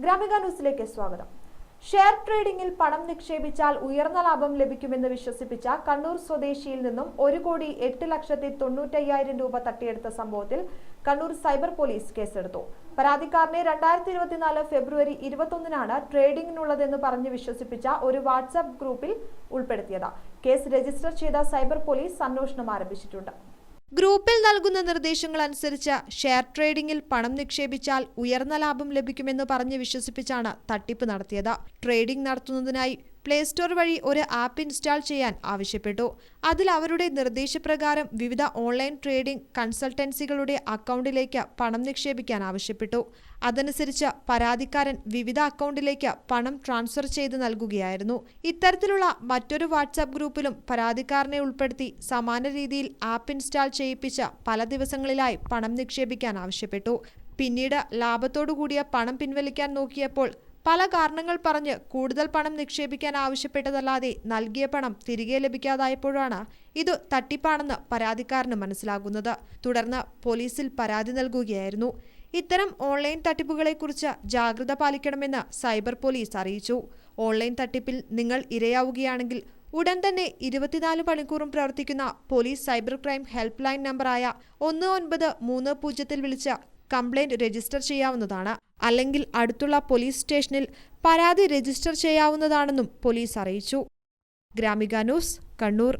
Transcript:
ഗ്രാമിക ന്യൂസിലേക്ക് സ്വാഗതം. ഷെയർ ട്രേഡിംഗിൽ പണം നിക്ഷേപിച്ചാൽ ഉയർന്ന ലാഭം ലഭിക്കുമെന്ന് വിശ്വസിപ്പിച്ച കണ്ണൂർ സ്വദേശിയിൽ നിന്നും ഒരു കോടി എട്ട് ലക്ഷത്തി തൊണ്ണൂറ്റയ്യായിരം രൂപ തട്ടിയെടുത്ത സംഭവത്തിൽ കണ്ണൂർ സൈബർ പോലീസ് കേസെടുത്തു. പരാതിക്കാരനെ രണ്ടായിരത്തി ഇരുപത്തിനാല് ഫെബ്രുവരി ഇരുപത്തൊന്നിനാണ് ട്രേഡിംഗിനുള്ളതെന്ന് പറഞ്ഞ് വിശ്വസിപ്പിച്ച ഒരു വാട്സാപ്പ് ഗ്രൂപ്പിൽ ഉൾപ്പെടുത്തിയത്. കേസ് രജിസ്റ്റർ ചെയ്ത സൈബർ പോലീസ് അന്വേഷണം ആരംഭിച്ചിട്ടുണ്ട്. ഗ്രൂപ്പിൽ നൽകുന്ന നിർദ്ദേശങ്ങൾ അനുസരിച്ച് ഷെയർ ട്രേഡിംഗിൽ പണം നിക്ഷേപിച്ചാൽ ഉയർന്ന ലാഭം ലഭിക്കുമെന്ന് പറഞ്ഞ് വിശ്വസിപ്പിച്ചാണ് തട്ടിപ്പ് നടത്തിയത്. ട്രേഡിംഗ് നടത്തുന്നതിനായി പ്ലേ സ്റ്റോർ വഴി ഒരു ആപ്പ് ഇൻസ്റ്റാൾ ചെയ്യാൻ ആവശ്യപ്പെട്ടു. അതിൽ അവരുടെ നിർദ്ദേശപ്രകാരം വിവിധ ഓൺലൈൻ ട്രേഡിംഗ് കൺസൾട്ടൻസികളുടെ അക്കൗണ്ടിലേക്ക് പണം നിക്ഷേപിക്കാൻ ആവശ്യപ്പെട്ടു. അതനുസരിച്ച് പരാതിക്കാരൻ വിവിധ അക്കൗണ്ടിലേക്ക് പണം ട്രാൻസ്ഫർ ചെയ്ത് നൽകുകയായിരുന്നു. ഇത്തരത്തിലുള്ള മറ്റൊരു വാട്സാപ്പ് ഗ്രൂപ്പിലും പരാതിക്കാരനെ ഉൾപ്പെടുത്തി സമാന രീതിയിൽ ആപ്പ് ഇൻസ്റ്റാൾ ചെയ്യിപ്പിച്ച പല ദിവസങ്ങളിലായി പണം നിക്ഷേപിക്കാൻ ആവശ്യപ്പെട്ടു. പിന്നീട് ലാഭത്തോടു കൂടിയ പണം പിൻവലിക്കാൻ നോക്കിയപ്പോൾ പല കാരണങ്ങൾ പറഞ്ഞ് കൂടുതൽ പണം നിക്ഷേപിക്കാൻ ആവശ്യപ്പെട്ടതല്ലാതെ നൽകിയ പണം തിരികെ ലഭിക്കാതായപ്പോഴാണ് ഇത് തട്ടിപ്പാണെന്ന് പരാതിക്കാരന് മനസ്സിലാകുന്നത്. തുടർന്ന് പോലീസിൽ പരാതി നൽകുകയായിരുന്നു. ഇത്തരം ഓൺലൈൻ തട്ടിപ്പുകളെക്കുറിച്ച് ജാഗ്രത പാലിക്കണമെന്ന് സൈബർ പോലീസ് അറിയിച്ചു. ഓൺലൈൻ തട്ടിപ്പിൽ നിങ്ങൾ ഇരയാവുകയാണെങ്കിൽ ഉടൻ തന്നെ ഇരുപത്തിനാല് മണിക്കൂറും പ്രവർത്തിക്കുന്ന police cyber crime help line നമ്പറായ ഒന്ന് ഒൻപത് മൂന്ന് പൂജ്യത്തിൽ വിളിച്ച് കംപ്ലൈന്റ് രജിസ്റ്റർ ചെയ്യാവുന്നതാണ്. അല്ലെങ്കിൽ അടുത്തുള്ള പോലീസ് സ്റ്റേഷനിൽ പരാതി രജിസ്റ്റർ ചെയ്യാവുന്നതാണെന്നും പോലീസ് അറിയിച്ചു. ഗ്രാമിക ന്യൂസ് കണ്ണൂർ.